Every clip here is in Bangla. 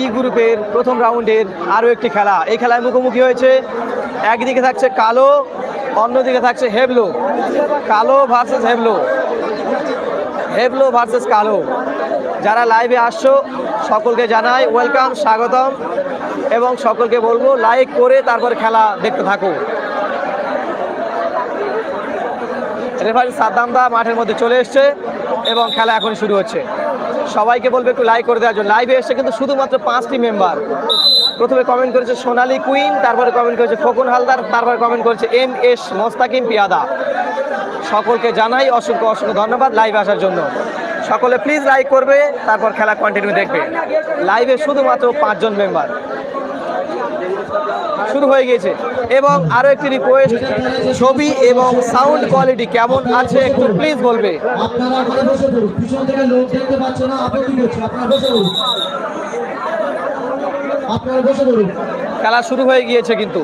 ই গ্রুপের প্রথম রাউন্ডের আরও একটি খেলা। এই খেলায় মুখোমুখি হয়েছে, একদিকে থাকছে কালো, অন্যদিকে থাকছে হেবলো। কালো ভার্সেস হেবলো। হেবলো ভার্সেস কালো। যারা লাইভে আসছো, সকলকে জানাই ওয়েলকাম স্বাগতম, এবং সকলকে বলব লাইক করে তারপর খেলা দেখতে থাকো। রেফারি সাদ্দাম দা মাঠের মধ্যে চলে এসছে, এবং খেলা এখন শুরু হচ্ছে। সবাইকে বলবে একটু লাইক করে দেওয়ার জন্য। লাইভে এসে কিন্তু শুধুমাত্র পাঁচটি মেম্বার প্রথমে কমেন্ট করেছে সোনালি কুইন তারপরে কমেন্ট করেছে খোকন হালদার, তারপরে কমেন্ট করেছে এম এস মোস্তাকিম পিয়াদা। সকলকে জানাই অসংখ্য অসংখ্য ধন্যবাদ লাইভে আসার জন্য। সকলে প্লিজ লাইক করবে, তারপর খেলা কন্টিনিউ দেখবে। লাইভে শুধুমাত্র পাঁচজন মেম্বার শুরু হয়ে গিয়েছে। এবং আরও একটি রিকোয়েস্ট ছবি এবং সাউন্ড কোয়ালিটি কেমন আছে একটু প্লিজ বলবে। খেলা শুরু হয়ে গিয়েছে কিন্তু।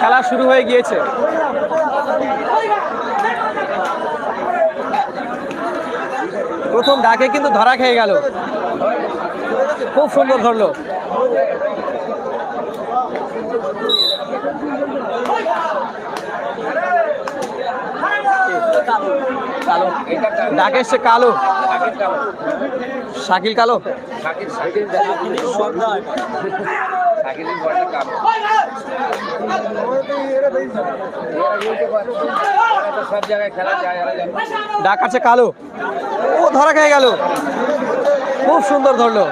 খেলা শুরু হয়ে গিয়েছে। প্রথম ডাকে কিন্তু ধরা খেয়ে গেল। খুব সুন্দর ধরলো। ডাকে এসছে কালো। শাকিল কালো। সব জায়গায় খেলা যায়, এরা ডাক আছে কালো। ও ধরা খেয়ে গেল। খুব সুন্দর ধরলো।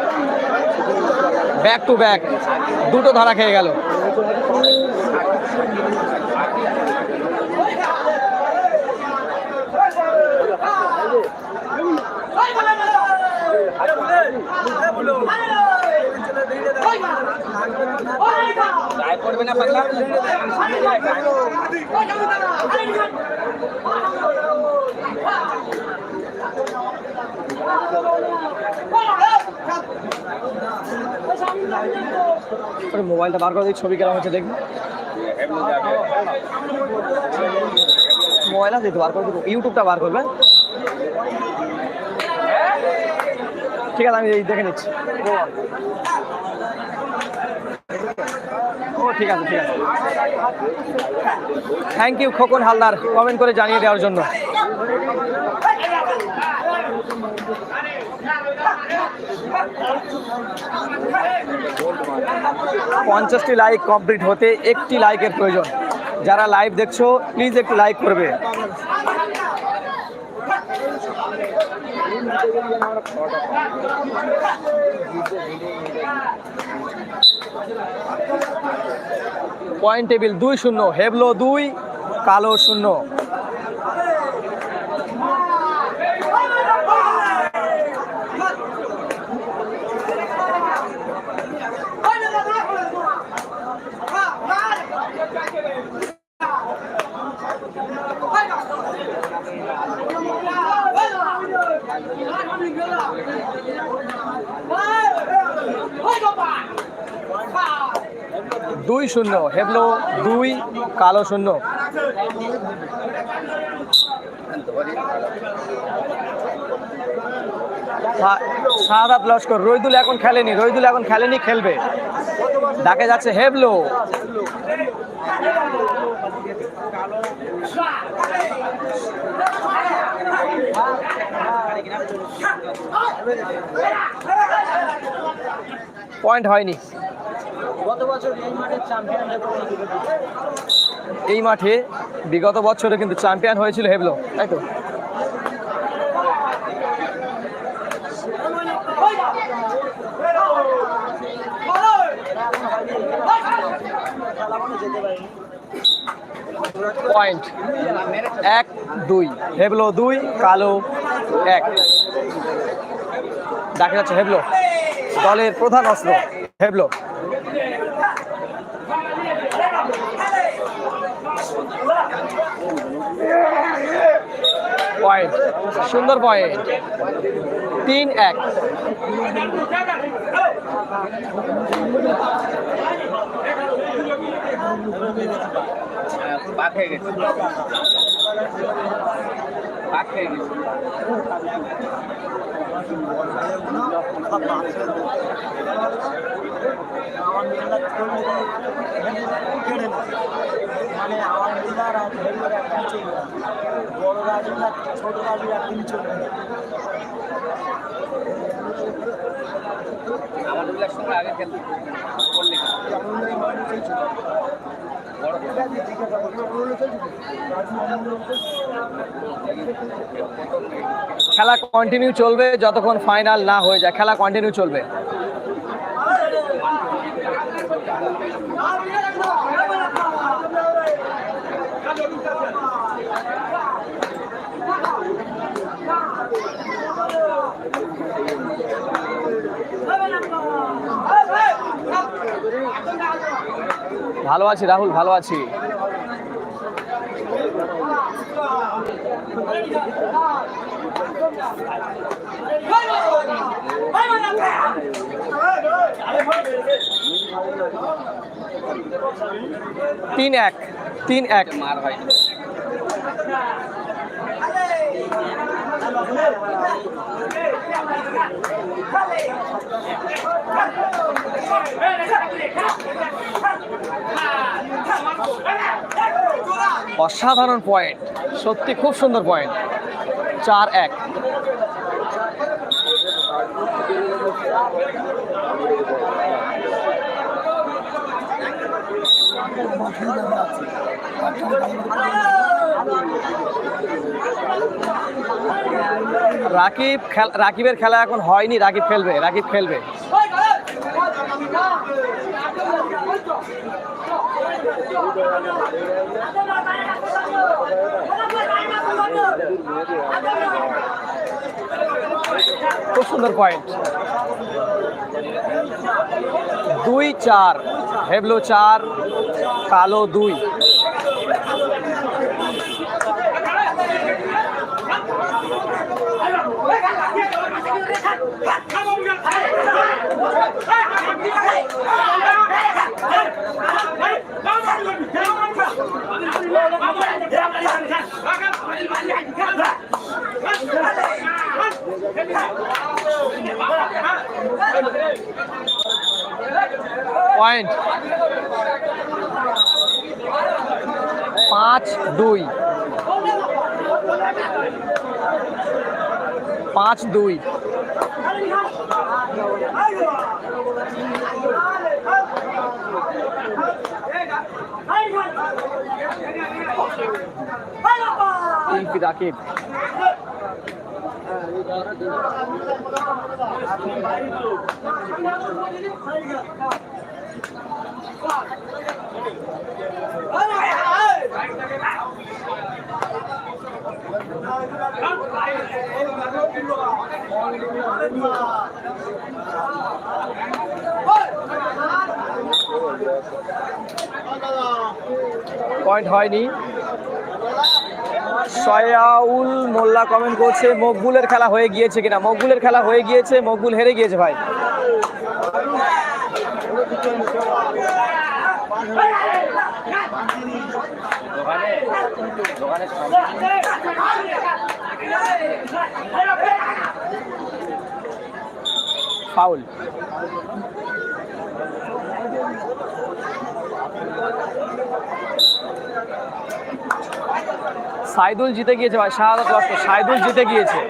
ব্যাক টু ব্যাক দুটো ধরা খেয়ে গেল। পড়বে না মোবাইলটা বার করে দিই ছবি কেমন হচ্ছে দেখবি? মোবাইল আছে বার করে দেবো। ইউটিউবটা বার করবে। ঠিক আছে, আমি দেখে নিচ্ছি। ও, ঠিক আছে ঠিক আছে। Thank you Khokan Haldar. Comment করে জানিয়ে দেওয়ার জন্য। পঞ্চাশটি লাইক কমপ্লিট হতে একটি লাইকের প্রয়োজন। যারা লাইভ দেখছ প্লিজ একটু লাইক করবে। পয়েন্ট টেবিল দুই শূন্য হেবলো দুই কালো শূন্য। দুই শূন্য। হেবলো দুই, কালো শূন্য। সাদাত লস্কর রইদুল এখন খেলেনি রইদুল এখন খেলেনি, খেলবে। ডাকে যাচ্ছে হেবলো। পয়েন্ট হয়নি। এই মাঠে বিগত বছরে কিন্তু চ্যাম্পিয়ন হয়েছিল হেবলো, তাই তো? পয়েন্ট এক, দুই। হেবলো দুই, কালো এক। দেখা যাচ্ছে হেবলো, দলের প্রধান অস্ত্র, হেবলো। পয়েন্ট সুন্দর পয়েন্ট। তিন এক। হ্যাঁ, পাক হয়ে গেছে পাক হয়ে গেছে মানে আমার মিলার আর হেলমেট একদিন চলবে না। বড় রাজু না ছোট রাজু একদিন চলবে আমাদের বড় খেলা কন্টিনিউ চলবে যতক্ষণ ফাইনাল না হয়ে যায় খেলা কন্টিনিউ চলবে। ভালো আছি রাহুল ভালো আছি। তিন এক তিন এক। মার হয়নি অসাধারণ পয়েন্ট সত্যি খুব সুন্দর পয়েন্ট চার এক। রাকিব রাকিবের খেলা এখন হয়নি, রাকিব খেলবে রাকিব খেলবে। খুব সুন্দর পয়েন্ট দুই চার, হেবলো চার, কালো দুই। পয়েন্ট পাঁচ দুই। পাঁচ দুই। ইলফি রাকিব পয়েন্ট হয়নি। সয়াউল মোল্লা কমেন্ট করছে, মকবুলের খেলা হয়ে গিয়েছে কিনা? মকবুলের খেলা হয়ে গিয়েছে, মকবুল হেরে গিয়েছে ভাই। ফাউল সাইদুল জিতে গিয়েছে ভাই শাহাদত লস্কর সাইদুল জিতে গিয়েছে।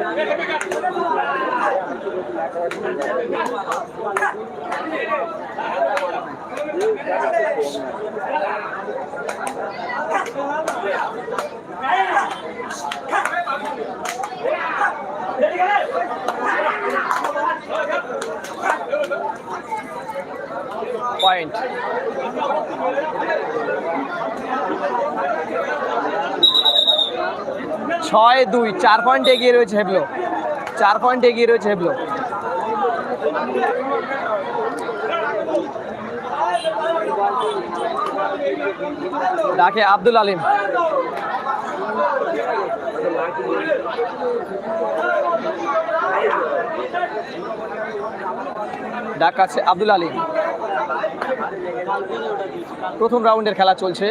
পয়েন্ট ছয় দুই, চার পয়েন্ট এগিয়ে রয়েছে হেবলো। চার পয়েন্ট এগিয়ে রয়েছে হেবলো। ডাকে আব্দুল আলিম। ডাক আছে আব্দুল আলিম। প্রথম রাউন্ডের খেলা চলছে।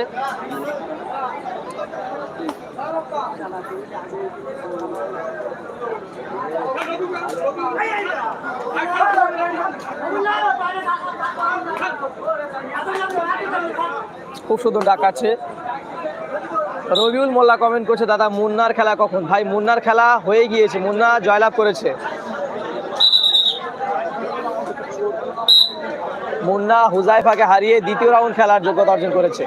খুব সুন্দর ডাক আছে। রবিউল মোল্লা কমেন্ট করছে, দাদা মুন্নার খেলা কখন? ভাই, মুন্নার খেলা হয়ে গিয়েছে। মুন্না জয়লাভ করেছে। মুন্না হুজাইফাকে হারিয়ে দ্বিতীয় রাউন্ড খেলার যোগ্যতা অর্জন করেছে।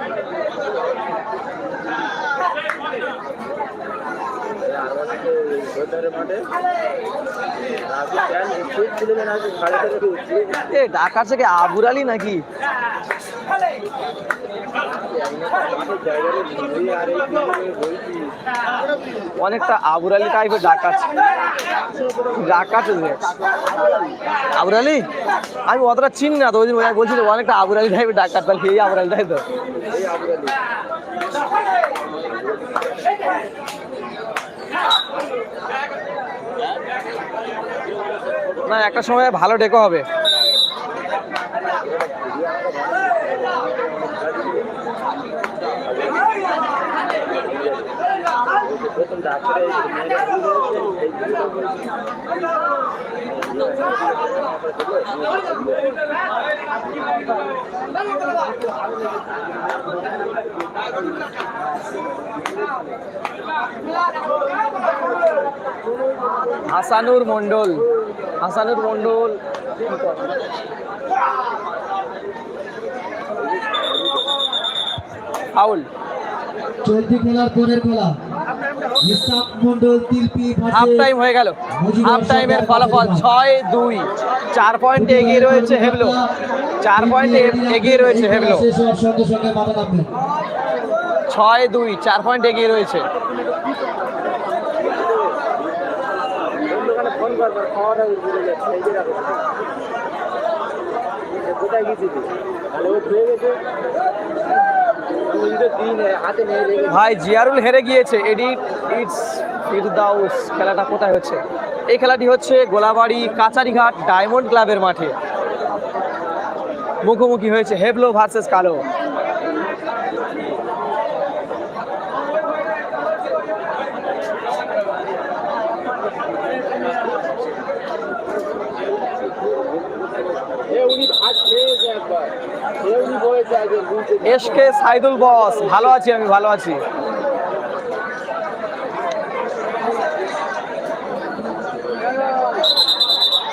এ ঢাকার থেকে আবুর আলী নাকি? অনেকটা আবুর আলী টাইপের ডাকাচ্ছে ডাকাচ্ছে যে। আবুর আলী? আমি অতটা চিনি না তো ওই দিন ওই বলছিল অনেকটা আবুর আলী টাইপের ডাকাত তাহলে এই আবুর আলী তাই তো না, একটা সময় ভালো ডেকো হবে। হাসানুর মন্ডল হাসানুর মন্ডল ফাউল চলতি খেলার পরের খেলা। হাফ টাইম হয়ে গেল। হাফ টাইমের ফলাফল ছয় দুই। চার পয়েন্টে এগিয়ে রয়েছে হেবলো। চার পয়েন্টে এগিয়ে রয়েছে হেবলো। ছয় দুই চার পয়েন্ট এগিয়ে রয়েছে। ভাই, জিয়ারুল হেরে গিয়েছে। এডিট ইটস ফিরদাউস, খেলাটা কোথায় হচ্ছে? এই খেলাটি হচ্ছে গোলাবাড়ি কাচারিঘাট ডায়মন্ড ক্লাবের মাঠে। মুখোমুখি হয়েছে হেবলো ভার্সেস কালো। এসকে সাইদুল বস, ভালো আছি আমি, ভালো আছি।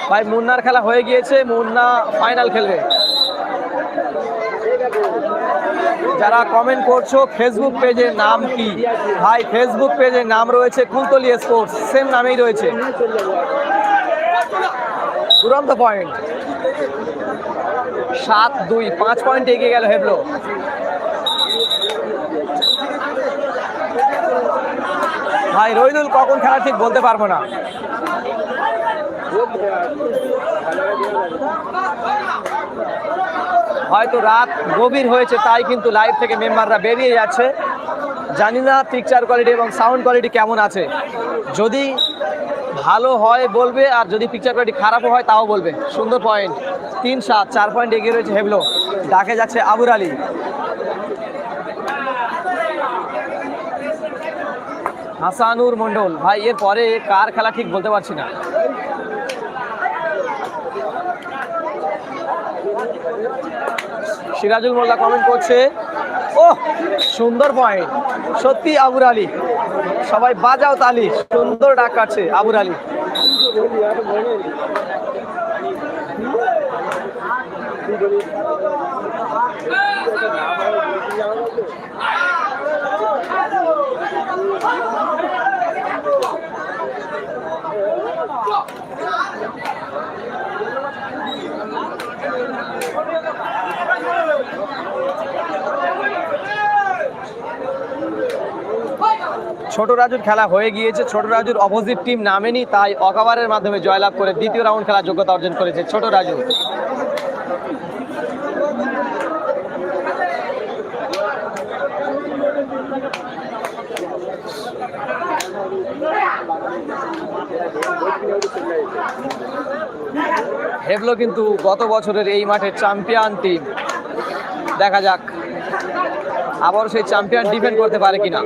ভাই, মুন্নার খেলা হয়ে গিয়েছে, মুন্না ফাইনাল খেলবে। যারা কমেন্ট করছ ফেসবুক পেজের নাম কি? ভাই ফেসবুক পেজের নাম রয়েছে কুলতলি স্পোর্টস সেম নামেই রয়েছে। দুরন্ত পয়েন্ট সাত দুই, পাঁচ পয়েন্ট এগিয়ে গেল হেবলো। ভাই রইদুল কখন খেলা ঠিক বলতে পারব না। হয়তো রাত গভীর হয়েছে, তাই কিন্তু লাইভ থেকে মেম্বাররা বেরিয়ে যাচ্ছে। জানি না পিকচার কোয়ালিটি এবং সাউন্ড কোয়ালিটি কেমন আছে। যদি ভালো হয় বলবে, আর যদি পিকচার কোয়ালিটি খারাপও হয়, তাও বলবে। সুন্দর পয়েন্ট তিন সাত, চার পয়েন্ট এগিয়ে রয়েছে হেবলো। ডাকে যাচ্ছে আবুর আলী। হাসানুর মন্ডল ভাই, এর পরে কার খেলা ঠিক বলতে পারছি না। সিরাজুল মোল্লা কমেন্ট করছে। ও সুন্দর পয়েন্ট সত্যি আবুর আলী। সবাই বাজাও তালি সুন্দর ডাক আছে আবুর আলী। ছোট রাজুর খেলা হয়ে গিয়েছে। ছোট রাজুর অপোজিট টিম নামেনি, তাই অকাবারের মাধ্যমে জয়লাভ করে দ্বিতীয় রাউন্ড খেলার যোগ্যতা অর্জন করেছে ছোট রাজু। হেবলো কিন্তু গত বছরের এই মাঠের চ্যাম্পিয়ন টিম দেখা যাক। আবার সেই চ্যাম্পিয়ন ডিফেন্ড করতে পারে কিনা?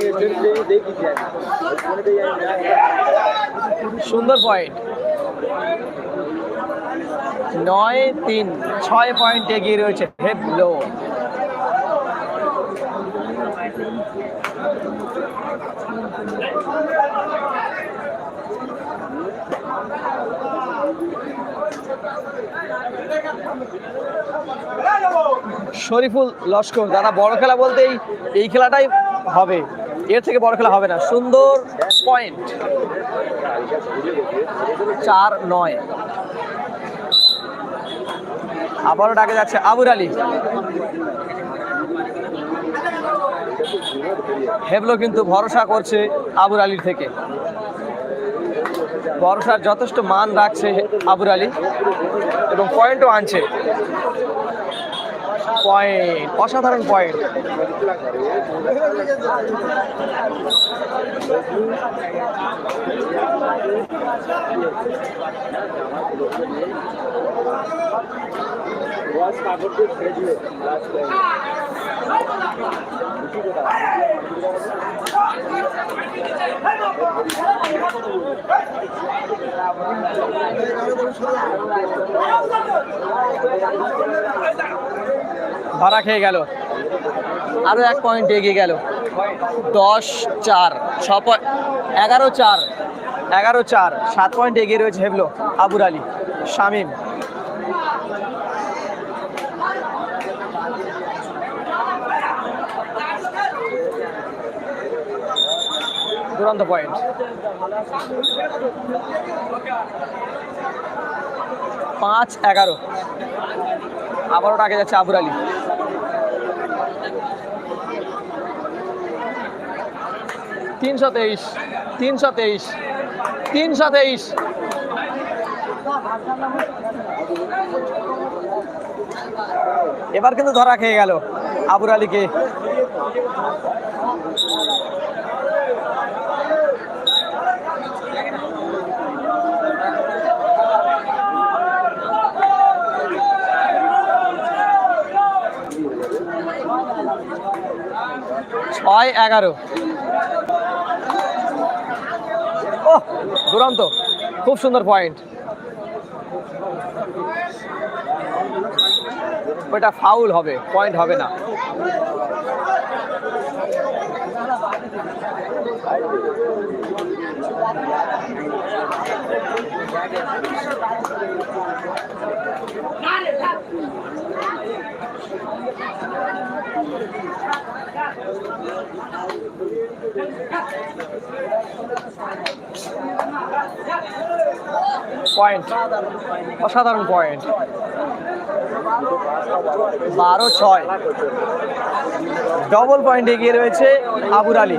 সুন্দর পয়েন্ট নয় তিন, ছয় পয়েন্ট এগিয়ে রয়েছে হেবলো শরীফুল লস্কর দাদা বড় খেলা বলতেই এই খেলাটাই হবে। এর থেকে বড় খেলা হবে না। সুন্দর পয়েন্ট চার নয়। আবারও ডাকে যাচ্ছে আবুর আলী। হেবলো কিন্তু ভরসা করছে আবুর আলীর থেকে। ভরসার যথেষ্ট মান রাখছে আবুর আলী এবং পয়েন্টও আনছে। পয়েন্ট অসাধারণ পয়েন্ট। ধরা খেয়ে গেল। আরও এক পয়েন্ট এগিয়ে গেল। দশ চার, ছ পয়েন্ট এগারো চার এগারো চার, সাত পয়েন্ট এগিয়ে রয়েছে হেবলো আবুর আলী, শামিম। দুরন্ত পয়েন্ট পাঁচ এগারো। আবারও ডাকে যাচ্ছে আবুর আলী। তিনশো তেইশ তিনশো তেইশ তিনশো তেইশ। এবার কিন্তু ধরা খেয়ে গেল আবুর আলীকে। ছয় এগারো। দুরন্ত। খুব সুন্দর পয়েন্ট ওটা ফাউল হবে পয়েন্ট হবে না। পয়েন্ট অসাধারণ পয়েন্ট বারো ছয়। ডবল পয়েন্ট এগিয়ে রয়েছে Abur Ali.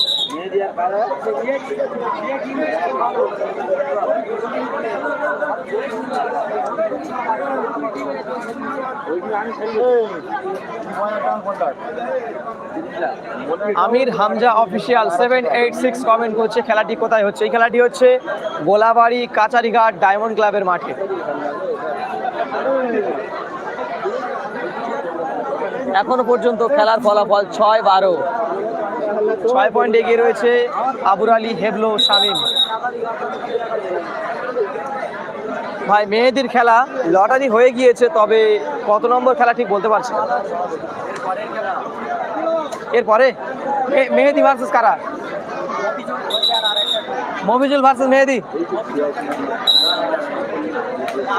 Amir Hamza official seven eight six comment করছে, খেলাটি কোথায় হচ্ছে? এই খেলাটি হচ্ছে গোলাবাড়ি কাচারিঘাট ডায়মন্ড ক্লাবের মাঠে। এখনও পর্যন্ত খেলার ফলাফল ছয় বারো। ছয় পয়েন্ট এগিয়ে রয়েছে আবুর আলী, হেবলো, শামিম। ভাই, মেহেদির খেলা লটারি হয়ে গিয়েছে, তবে কত নম্বর খেলা ঠিক বলতে পারছি এরপরে মেহেদি ভার্সেস কারা? মফিজুল ভার্সেস মেহেদি।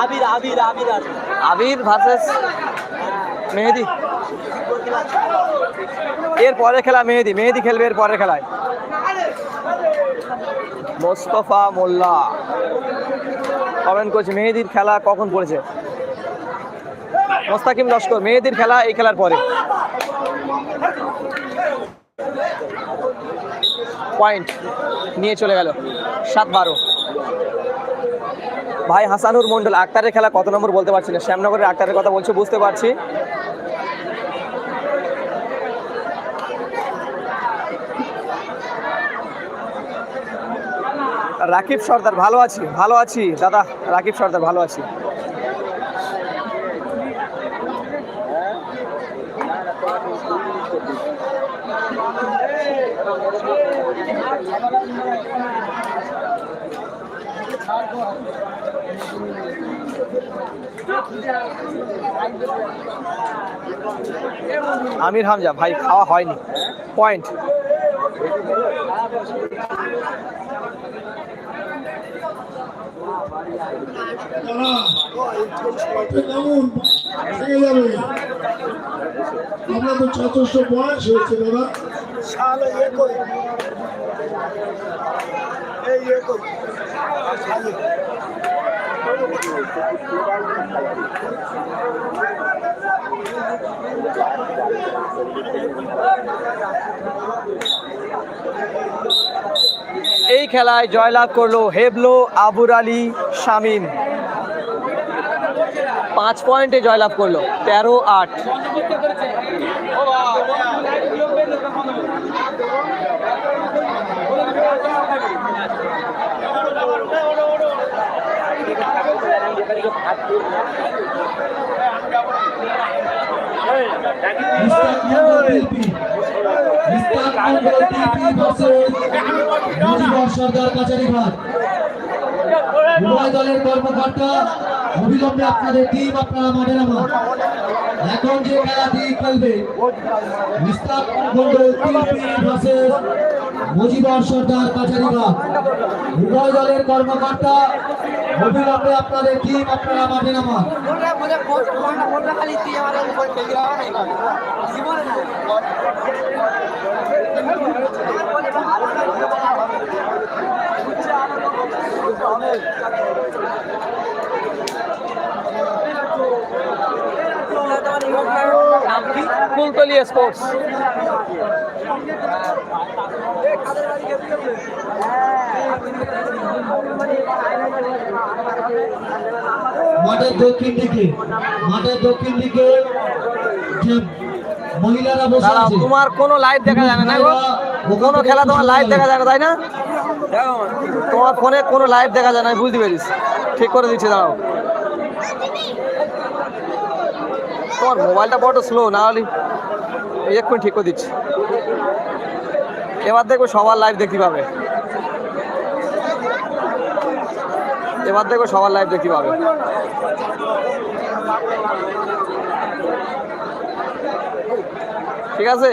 আবির আবির আবির। আবির ভার্সেস মেহেদি। এর পরের খেলা মেহেদি মেহেদি খেলবে এর পরের খেলায়। মোস্তফা মোল্লা। কমেন্ট করছে মেহেদির খেলা কখন পড়েছে? মোস্তাকিম লস্কর, মেহেদির খেলা এই খেলার পরে। পয়েন্ট নিয়ে চলে গেল, সাত বারো। ভাই হাসানুর মন্ডল আক্তারের খেলা কত নম্বর বলতে পারছি না। শ্যামনগরের আক্তারের কথা বলছো, বুঝতে পারছি। রাকিব সর্দার, ভালো আছি ভালো আছি। দাদা, রাকিব সর্দার, ভালো আছি। আমির হামজা, ভাই, খাওয়া হয়নি। পয়েন্ট কেমন ভেঙে যাবে আমরা তো যথেষ্ট বয়স হয়েছে দাদা ইয়ে করি এই খেলায় জয়লাভ করল হেবলো আবুর আলী শামীম। পাঁচ পয়েন্টে জয়লাভ করল, তেরো আট। মিস্টার সর্দার কাছারিঘাট উভয় দলের কর্মকর্তা অবিলম্বে আপনাদের টিম আপনারা মাঠে নামান। এখন যে খেলাটি খেলবে মিস্টার মন্ডল ভার্সেস মুজিবর সর্দার কাছারিঘাট উভয় দলের কর্মকর্তা অবিলম্বে আপনাদের টিম আপনারা মাঠে নামান কুলতলি স্পোর্টস। মাঠের দক্ষিণ দিকে মাঠের দক্ষিণ দিকে যে মহিলারা বসে আছে। তোমার কোনো লাইভ দেখা যায় না গো? কোনো খেলা তোমার লাইভ দেখা যায় না তাই না? তোমার ফোনে কোনো লাইভ দেখা যায় না বুঝতে পেরেছি। ঠিক করে দিচ্ছি দাঁড়াও। তোমার মোবাইলটা বড় স্লো না হলে এক্ষুনি ঠিক করে দিচ্ছি। এবার দেখব সবার লাইভ দেখতে পাবে। এবার দেখো সবার লাইভ দেখতে পাবে ঠিক আছে?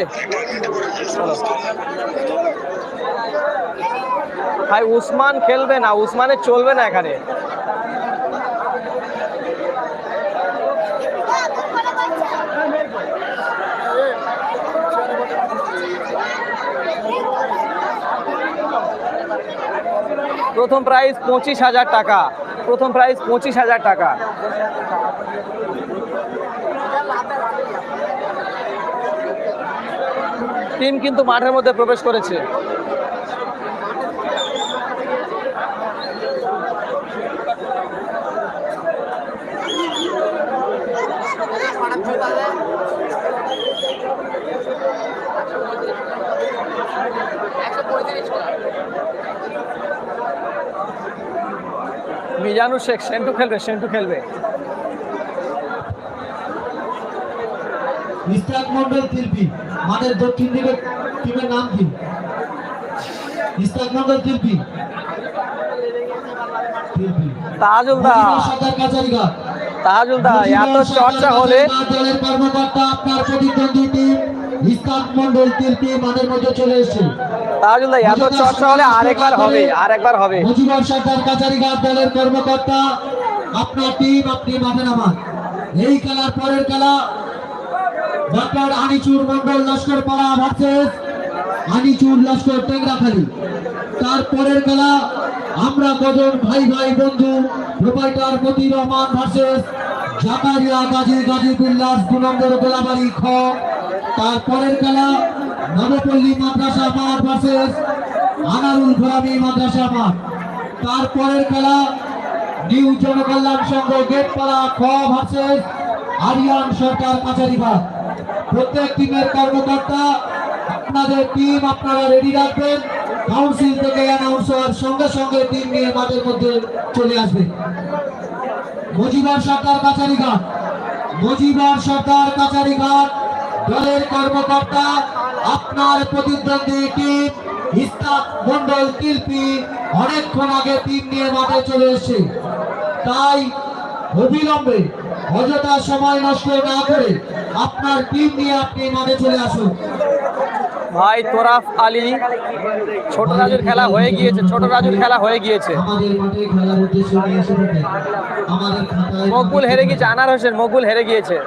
ভাই, উসমান খেলবে না উসমানের চলবে না এখানে। প্রথম প্রাইজ পঁচিশ হাজার টাকা। প্রথম প্রাইস পঁচিশ হাজার টাকা। টিম কিন্তু মাঠের মধ্যে প্রবেশ করেছে। মিজানুর শেখ সেন্টু খেলবে সেন্টু খেলবে। ইস্তাক মন্ডল শিল্পী দক্ষিণ দিকে টিমের নাম কি? ইস্তাক মন্ডল শিল্পী তাজুল দা। তাজুল দা এত চর্চা হলে দলের কর্মকর্তা আপনার প্রতিদ্বন্দ্বী টিম ইস্তাক মন্ডল শিল্পী মাঠের মধ্যে চলে এসেছে। এত চর্চা হলে আরেকবার হবে আরেকবার হবে। সরকার কাছারিঘাট দলের কর্মকর্তা, আপনার টিম আপনি মাঠে নামান। এই খেলার পরের খেলা আনিচুর মন্ডল লস্কর পাড়া ভার্সেস আনিচুর লস্কর তারপরের খেলা, আমরা কজন ভাই ভাই বন্ধু proprietor Moti Rahman versus Zakaria Gazi Gazi Billas number Golabari খ। তারপরের খেলা নবপল্লী মাদ্রাসা মাঠ ভার্সেস আনারুল গোলামী মাদ্রাসা মাঠ তারপরের খেলা, নিউ জনকল্যাণ সংঘ গেটপাড়া খ ভার্সেস আরিয়ান সরকার কাছারিবাগ প্রত্যেক টিমের কর্মকর্তা, আপনাদের টিম আপনারা রেডি রাখবেন। কাউন্সিল থেকে অ্যানাউন্স হওয়ার সঙ্গে সঙ্গে টিম নিয়ে মাঠের মধ্যে চলে আসবে। মজিবার সরকার কাছারিঘাট মজিবার সরকার কাছারিঘাট দলের কর্মকর্তা আপনার প্রতিদ্বন্দ্বী টিম ইস্তাক মন্ডল শিল্পী অনেকক্ষণ আগে টিম নিয়ে মাঠে চলে এসেছে। তাই অবিলম্বে অযথা সময় নষ্ট না করে আপনার টিম নিয়ে আপনি মাঠে চলে আসুন। ভাই তোরাফ আলী ছোট রাজুর খেলা হয়ে গিয়েছে ছোট রাজুর খেলা হয়ে গিয়েছে। মকবুল হেরে গিয়েছে আনার হোসেন মকবুল হেরে গিয়েছে।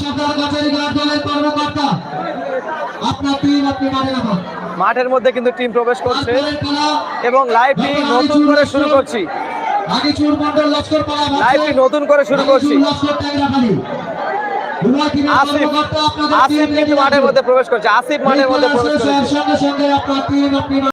সরকার দলের কর্মকর্তা। আপনার টিম আপনি মাঠের মধ্যে কিন্তু টিম প্রবেশ করছে। এবং লাইভটি নতুন করে শুরু করছি। লাইভটি নতুন করে শুরু করছি। আসিফ আসিফ কিন্তু মাঠের মধ্যে প্রবেশ করছে। আসিফ মাঠের মধ্যে প্রবেশ করেছে।